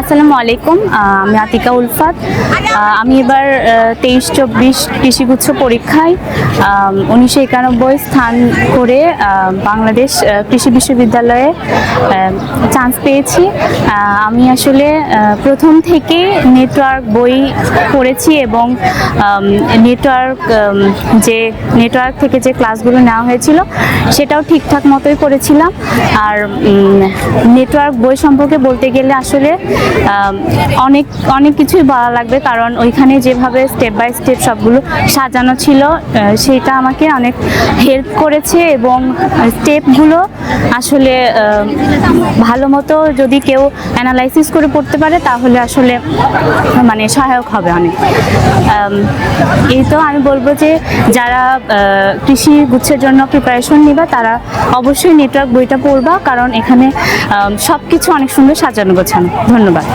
আসসালামু আলাইকুম আমি আতিকা উলফাত। আমি এবার তেইশ চব্বিশ কৃষিগুচ্ছ পরীক্ষায় উনিশশো একানব্বই স্থান করে বাংলাদেশ কৃষি বিশ্ববিদ্যালয়ে চান্স পেয়েছি। আমি আসলে প্রথম থেকে নেটওয়ার্ক বই পড়েছি এবং নেটওয়ার্ক যে নেটওয়ার্ক থেকে যে ক্লাসগুলো নেওয়া হয়েছিল, সেটাও ঠিকঠাক মতোই করেছিলাম আর নেটওয়ার্ক বই সম্পর্কে বলতে গেলে আসলে অনেক অনেক কিছুই বলা লাগবে, কারণ ওইখানে যেভাবে স্টেপ বাই স্টেপ সবগুলো সাজানো ছিল সেটা আমাকে অনেক হেল্প করেছে এবং স্টেপগুলো আসলে ভালো মতো যদি কেউ অ্যানালাইসিস করে পড়তে পারে, তাহলে আসলে মানে সহায়ক হবে অনেক। এই তো আমি বলব যে যারা কৃষি গুচ্ছের জন্য প্রিপারেশন নিবা, তারা অবশ্যই নেটওয়ার্ক বইটা পড়বা, কারণ এখানে সব কিছু অনেক সুন্দর সাজানো গোছানো। ধন্যবাদ।